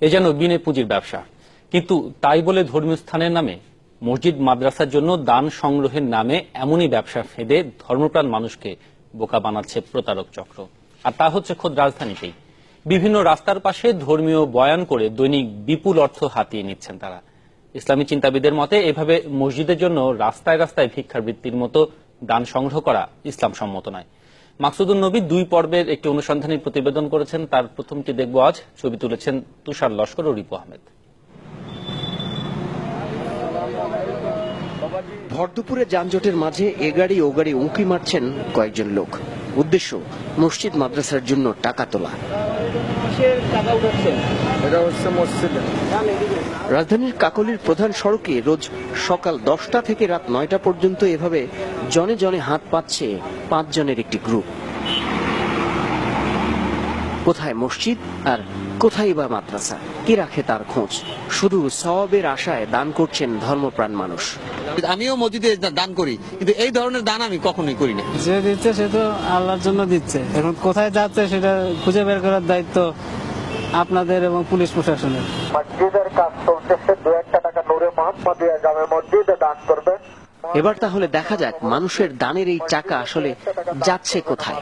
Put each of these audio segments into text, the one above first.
এ যেন বিনে পুঁজির ব্যবসা। কিন্তু তাই বলে ধর্মীয় স্থানের নামে, মসজিদ, মাদ্রাসার জন্য দান সংগ্রহের নামে এমনই ব্যবসা ফেদে ধর্মপ্রাণ মানুষকে বোকা বানাচ্ছে প্রতারক চক্র। আর তা হচ্ছে খোদ রাজধানীতেই। বিভিন্ন রাস্তার পাশে ধর্মীয় বয়ান করে দৈনিক বিপুল অর্থ হাতিয়ে নিচ্ছেন তারা। ইসলামী চিন্তাবিদের মতে, এভাবে মসজিদের জন্য রাস্তায় রাস্তায় ভিক্ষাবৃত্তির মতো দান সংগ্রহ করা ইসলাম সম্মত নয়। মাকসুদুল নবী দুই পর্বের একটি অনুসন্ধানী প্রতিবেদন করেছেন। তার প্রথমটি দেখব আজ। ছবি তুলেছেন তুষার লস্কর ও রিপু আহমেদ। ভরদুপুরে যানজটের মাঝে এ গাড়ি ও গাড়ি উঁকি মারছেন কয়েকজন লোক। উদ্দেশ্য মসজিদ মাদ্রাসার জন্য টাকা তোলা। এটা হচ্ছে মসজিদে। রাজধানীর কাকলির প্রধান সড়কে রোজ সকাল দশটা থেকে রাত নয়টা পর্যন্ত এভাবে জনে জনে হাত পাচ্ছে পাঁচজনের একটি গ্রুপ। কোথায় মসজিদ আর কোথায় বা মাদ্রাসা? কি রাখে তার খোঁজ? শুধু সওয়াবের আশায় দান করছেন ধর্মপ্রাণ মানুষ। আমিও মসজিদে দান করি কিন্তু এই ধরনের দান আমি কখনোই করি না। যে দিচ্ছে সে তো আল্লাহর জন্য দিচ্ছে। এখন কোথায় যাচ্ছে সেটা খুঁজে বের করার দায়িত্ব আপনাদের এবং পুলিশ প্রশাসনের। মসজিদের কাজ চলতেছে দু একটা টাকা নূরে মোহাম্মদিয়া জামে মসজিদে দান করবেন এবার তাহলে দেখা যাক মানুষের দানের এই টাকা আসলে যাচ্ছে কোথায়।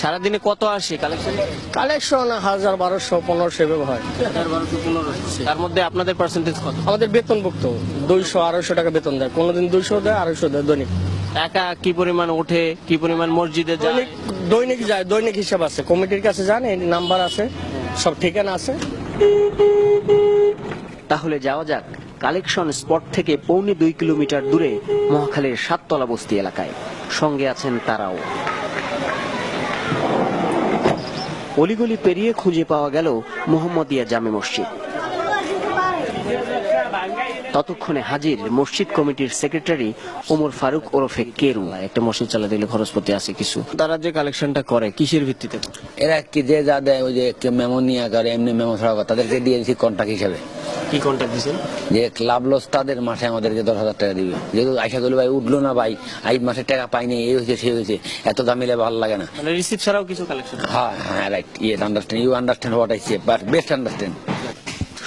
সারাদিনে কত আসে কালেকশন কালেকশন হাজার বারোশো পনেরোশো এভাবে হয়। তার মধ্যে আপনাদের পার্সেন্টেজ কত? আমাদের বেতনভুক্ত দুইশো আড়াইশো টাকা বেতন দেয়। কোনোদিন দুইশো দেয় আড়াইশো দেয় দৈনিক। টাকা কি পরিমাণ ওঠে কি পরিমাণ মসজিদে যায়? দৈনিক দৈনিক যায় দৈনিক হিসাব আছে। কমিটির কাছে যান এই নাম্বার আছে সব ঠিকানা আছে। তাহলে যাওয়া যাক। কালেকশন স্পট থেকে পৌনে দুই কিলোমিটার দূরে মহাখালীর সাততলা বস্তি এলাকায়। সঙ্গে আছেন তারাও। অলিগলি পেরিয়ে খুঁজে পাওয়া গেল মোহাম্মদিয়া জামে মসজিদ। ততক্ষণে হাজির মসজিদ কমিটির সেক্রেটারি ওমর ফারুক ওরফে কেরু। একটা মসজিদ চালাতে গেলে খরচপাতি আছে কিছু। তারা যে কালেকশনটা করে কিসের ভিত্তিতে? এরা কি যে যা দেয় ওই যে মেমো নিয়ে করে এমনি মেমো ছাড়া তাদেরকে দিয়ে দিচ্ছি কন্ট্রাক্ট হিসাবে। কি কন্ট্যাক্ট যে ক্লাব লস তাদের মাসে আমাদেরকে দশ হাজার টাকা দিবে। যেহেতু আশা করি ভাই উঠল না ভাই আই মাসে টাকা পাইনি এই হয়েছে সে হয়েছে। এত দাম মিলে ভালো লাগে না। মানে রিসিপ্ট ছাড়াও কিছু কালেকশন হ্যাঁ হ্যাঁ right yeah understand you understand what I say but best understand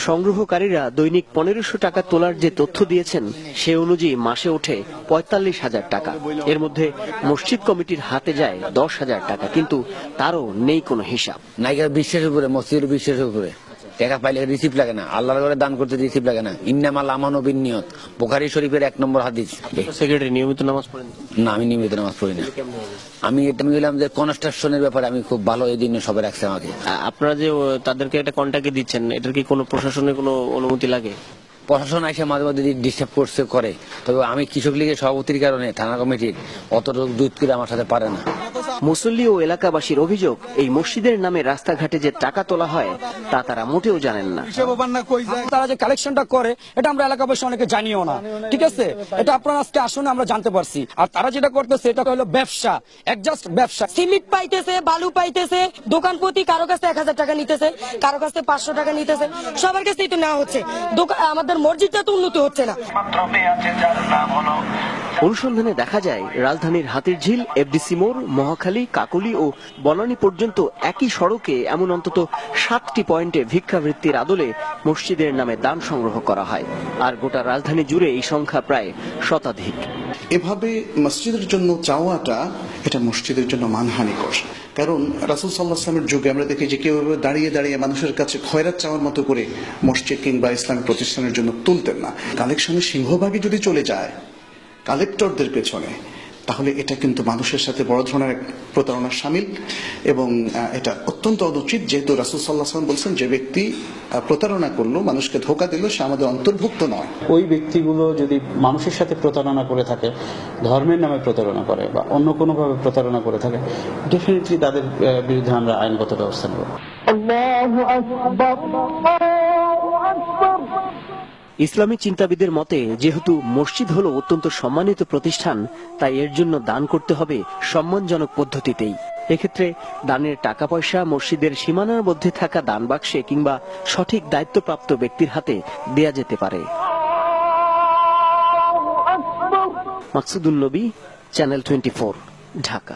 সংগ্রহকারীরা দৈনিক পনেরোশো টাকা তোলার যে তথ্য দিয়েছেন সে অনুযায়ী মাসে ওঠে পঁয়তাল্লিশ হাজার টাকা। এর মধ্যে মসজিদ কমিটির হাতে যায় দশ হাজার টাকা কিন্তু তারও নেই কোনো হিসাব। নায়িকার বিশ্বাসের উপরে মসজিদের বিশ্বাসের উপরে। টাকা পাইলে রিসিভ লাগে না। আল্লাহর ঘরে দান করতে রিসিভ লাগে না। ইন্নামাল আমানো বিনিয়ত বোখারি শরীফের এক নম্বর হাদিস। সেক্রেটারি নিয়মিত নামাজ পড়েন না আমি নিয়মিত নামাজ পড়ি না। আমি এটা বললাম যে কনস্ট্রাকশনের ব্যাপারে আমি খুব ভালো এই দিনে সবাই রাখছে আমাকে। আপনারা যে তাদেরকে একটা কন্ট্যাক্ট দিচ্ছেন এটার কি কোনো প্রশাসনের কোনো অনুমতি লাগে? প্রশাসন এসে মাঝে মাঝে ডিস্টার্ব করছে করে। তবে আমি কৃষক লীগের সভাপতির কারণে থানা কমিটির অতটুকু দুধ করে আমার সাথে পারে না। মুসল্লি ও এলাকাবাসীর অভিযোগ এই মসজিদের নামে রাস্তাঘাটে যে টাকা তোলা হয় তা তারা মোটেও জানেন না। তারা যে কালেকশনটা করে এটা আমরা এলাকাবাসী অনেকে জানিও না। ঠিক আছে? এটা আপনার আজকে আসলে আমরা জানতে পারছি। আর তারা যেটা করতেছে এটা হলো ব্যবসা। একজাস্ট ব্যবসা। সিমেন্ট পাইতেছে বালু পাইতেছে দোকান প্রতি কারও কাছে এক হাজার টাকা নিতেছে কারও কাছে পাঁচশো টাকা নিতেছে সবার কাছেই তো নেওয়া হচ্ছে। আমাদের মসজিদটা তো উন্নতি হচ্ছে না। অনুসন্ধানে দেখা যায়, রাজধানীর হাতির ঝিল এফডিসি মোড়, মহাখালী, কাকলি ও বনানী পর্যন্ত একই সড়কে এমন অন্তত সাতটি পয়েন্টে ভিক্ষাবৃত্তির আদলে মসজিদের নামে দান সংগ্রহ করা হয়। আর গোটা রাজধানী জুড়ে এই সংখ্যা প্রায় শতাধিক। এভাবে মসজিদের জন্য চাওয়াটা এটা মসজিদের জন্য মানহানিকর। কারণ রাসুল সাল্লাহ আসলামের যুগে আমরা দেখি যে কেউ দাঁড়িয়ে দাঁড়িয়ে মানুষের কাছে খয়রাত চাওয়ার মতো করে মসজিদ কিংবা ইসলামিক প্রতিষ্ঠানের জন্য তুলতেন না। কালেকশনের সিংহভাগই যদি চলে যায় কালেক্টরদের পেছনে তাহলে এটা কিন্তু মানুষের সাথে বড় ধরনের প্রতারণার সামিল এবং এটা অত্যন্ত অনুচিত। যেহেতু রাসুল সাল্লাহ আসলাম বলছেন যে ব্যক্তি প্রতারণা করল মানুষকে ধোকা দিল সে আমাদের অন্তর্ভুক্ত নয়। ওই ব্যক্তিগুলো যদি মানুষের সাথে প্রতারণা করে থাকে ধর্মের নামে প্রতারণা করে বা অন্য কোনোভাবে প্রতারণা করে থাকে ডেফিনেটলি তাদের বিরুদ্ধে আমরা আইনগত ব্যবস্থা নেব। ইসলামী চিন্তাবিদের মতে, যেহেতু মসজিদ হলো অত্যন্ত সম্মানিত প্রতিষ্ঠান, তাই এর জন্য দান করতে হবে সম্মানজনক পদ্ধতিতেই। এক্ষেত্রে দানের টাকা পয়সা মসজিদের সীমানার মধ্যে থাকা দান বাক্সে কিংবা সঠিক দায়িত্বপ্রাপ্ত ব্যক্তির হাতে দেয়া যেতে পারে। মাকসুদুল নবী, চ্যানেল টোয়েন্টি ঢাকা।